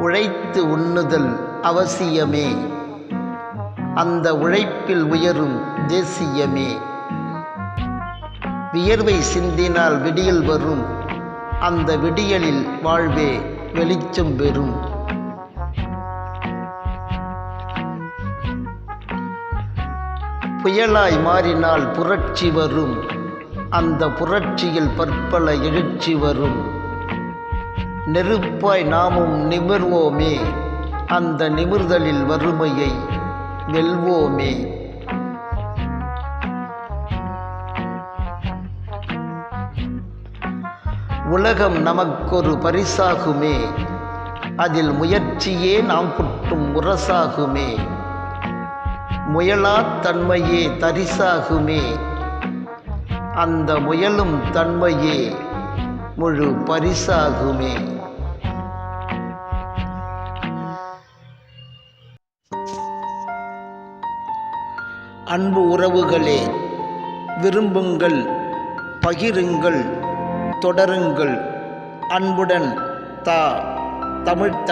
உழைத்து உண்ணுதல் அவசியமே. அந்த உழைப்பில் உயரும் தேசியமே. வியர்வை சிந்தினால் விடியல் வரும் அந்த விடியலில் வாழ்வே வெளிச்சம் பெறும். புயலாய் மாறினால் புரட்சி வரும் அந்த புரட்சியில் பற்பல எழுச்சி வரும். நெருப்பாய் நாமும் நிமிர்வோமே அந்த நிமிர்தலில் வறுமையை வெல்வோமே. உலகம் நமக்கொரு பரிசாகுமே அதில் முயற்சியே நாம் புட்டும் முரசாகுமே முயலா தன்மையே தரிசாகுமே அந்த முயலும் தன்மையே முழு பரிசாகுமே. அன்பு உறவுகளே விரும்புங்கள் பகிருங்கள் தொடருங்கள். அன்புடன் தா தமிழ்